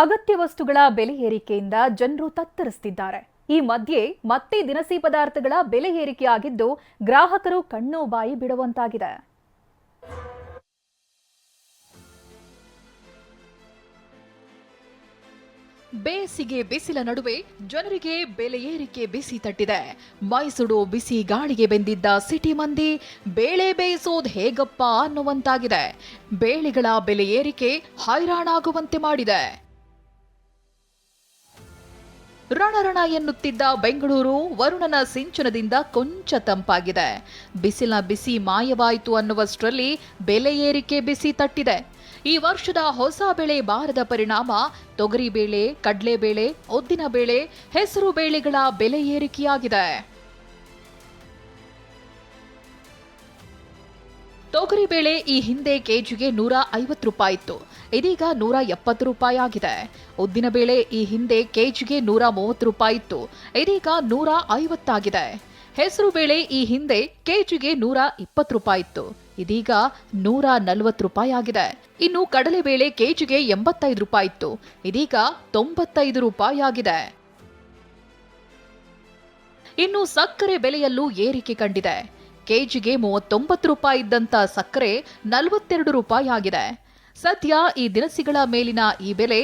ಅಗತ್ಯ ವಸ್ತುಗಳ ಬೆಲೆ ಏರಿಕೆಯಿಂದ ಜನರು ತತ್ತರಿಸ್ತಿದ್ದಾರೆ. ಈ ಮಧ್ಯೆ ಮತ್ತೆ ದಿನಸಿ ಪದಾರ್ಥಗಳ ಬೆಲೆ ಏರಿಕೆಯಾಗಿದ್ದು ಗ್ರಾಹಕರು ಕಣ್ಣು ಬಾಯಿ ಬಿಡುವಂತಾಗಿದೆ. ಬೇಸಿಗೆ ಬಿಸಿಲ ನಡುವೆ ಜನರಿಗೆ ಬೆಲೆ ಏರಿಕೆ ಬಿಸಿ ತಟ್ಟಿದೆ. ಮೈಸೂರು ಬಿಸಿ ಗಾಳಿಗೆ ಬೆಂದಿದ್ದ ಸಿಟಿ ಮಂದಿ ಬೇಳೆ ಬೇಯಿಸೋದು ಹೇಗಪ್ಪ ಅನ್ನುವಂತಾಗಿದೆ. ಬೇಳೆಗಳ ಬೆಲೆ ಏರಿಕೆ ಹೈರಾಣಾಗುವಂತೆ ಮಾಡಿದೆ. ರಣರಣ ಎನ್ನುತ್ತಿದ್ದ ಬೆಂಗಳೂರು ವರುಣನ ಸಿಂಚನದಿಂದ ಕೊಂಚ ತಂಪಾಗಿದೆ. ಬಿಸಿಲ ಬಿಸಿ ಮಾಯವಾಯಿತು ಅನ್ನುವಷ್ಟರಲ್ಲಿ ಬೆಲೆ ಏರಿಕೆ ಬಿಸಿ ತಟ್ಟಿದೆ. ಈ ವರ್ಷದ ಹೊಸ ಬೆಳೆ ಬಾರದ ಪರಿಣಾಮ ತೊಗರಿಬೇಳೆ ಕಡಲೆಬೇಳೆ ಉದ್ದಿನಬೇಳೆ ಹೆಸರು ಬೇಳೆಗಳ ಬೆಲೆ ಏರಿಕೆಯಾಗಿದೆ. ತೊಗರಿಬೇಳೆ ಈ ಹಿಂದೆ ಕೆಜಿಗೆ ನೂರ ಐವತ್ತು ರೂಪಾಯಿ ಇತ್ತು. ಇದೀಗ ನೂರ ಎಪ್ಪತ್ತು ರೂಪಾಯಿ ಆಗಿದೆ. ಉದ್ದಿನಬೇಳೆ ಈ ಹಿಂದೆ ಕೆಜಿಗೆ ನೂರ ಮೂವತ್ತು ರೂಪಾಯಿ ಇತ್ತು. ಇದೀಗ ನೂರ ಐವತ್ತಾಗಿದೆ ಹೆಸರು ಬೇಳೆ ಈ ಹಿಂದೆ ಕೆಜಿಗೆ ನೂರ ಇಪ್ಪತ್ತು ರೂಪಾಯಿ ಇತ್ತು. ಇದೀಗ ನೂರ ನಲವತ್ತು ರೂಪಾಯಿ ಆಗಿದೆ. ಇನ್ನು ಕಡಲೆಬೇಳೆ ಕೆಜಿಗೆ ಎಂಬತ್ತೈದು ರೂಪಾಯಿ ಇತ್ತು. ಇದೀಗ ತೊಂಬತ್ತೈದು ರೂಪಾಯಿ ಆಗಿದೆ. ಇನ್ನು ಸಕ್ಕರೆ ಬೆಲೆಯಲ್ಲೂ ಏರಿಕೆ ಕಂಡಿದೆ. ಕೆಜಿಗೆ ಮೂವತ್ತೊಂಬತ್ತು ರೂಪಾಯಿ ಇದ್ದಂತ ಸಕ್ಕರೆ ನಲವತ್ತೆರಡು ರೂಪಾಯಿ ಆಗಿದೆ. ಸದ್ಯ ಈ ದಿನಸಿಗಳ ಮೇಲಿನ ಈ ಬೆಲೆ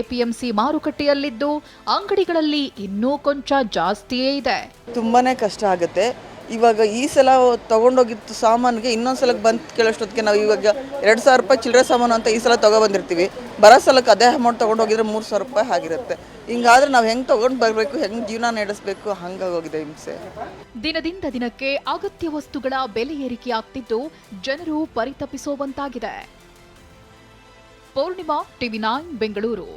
ಎಪಿಎಂಸಿ ಮಾರುಕಟ್ಟೆಯಲ್ಲಿದ್ದು ಅಂಗಡಿಗಳಲ್ಲಿ ಇನ್ನೂ ಕೊಂಚ ಜಾಸ್ತಿಯೇ ಇದೆ. ತುಂಬಾನೇ ಕಷ್ಟ ಆಗುತ್ತೆ. ಇವಾಗ ಈ ಸಲ ತೊಗೊಂಡೋಗಿದ್ದು ಸಾಮಾನಿಗೆ ಇನ್ನೊಂದು ಸಲಕ್ಕೆ ಬಂದು ಕೇಳೋಷ್ಟೊತ್ತಿಗೆ ನಾವು ಇವಾಗ ಎರಡು ಸಾವಿರ ರೂಪಾಯಿ ಚಿಲ್ಲರೆ ಸಾಮಾನು ಅಂತ ಈ ಸಲ ತೊಗೊಬಂದಿರ್ತೀವಿ ಬರೋ ಸಲಕ್ಕೆ ಅದೇ ಅಮೌಂಟ್ ತೊಗೊಂಡೋಗಿದ್ರೆ ಮೂರು ಸಾವಿರ ರೂಪಾಯಿ ಆಗಿರುತ್ತೆ. ಹಿಂಗಾದ್ರೆ ನಾವು ಹೆಂಗೆ ತೊಗೊಂಡು ಬರಬೇಕು, ಹೆಂಗೆ ಜೀವನ ನಡೆಸಬೇಕು, ಹಂಗಾಗೋಗಿದೆ ಹಿಂಸೆ. ದಿನದಿಂದ ದಿನಕ್ಕೆ ಅಗತ್ಯ ವಸ್ತುಗಳ ಬೆಲೆ ಏರಿಕೆಯಾಗ್ತಿದ್ದು ಜನರು ಪರಿತಪಿಸುವಂತಾಗಿದೆ. Poornima TV nine, Bengaluru.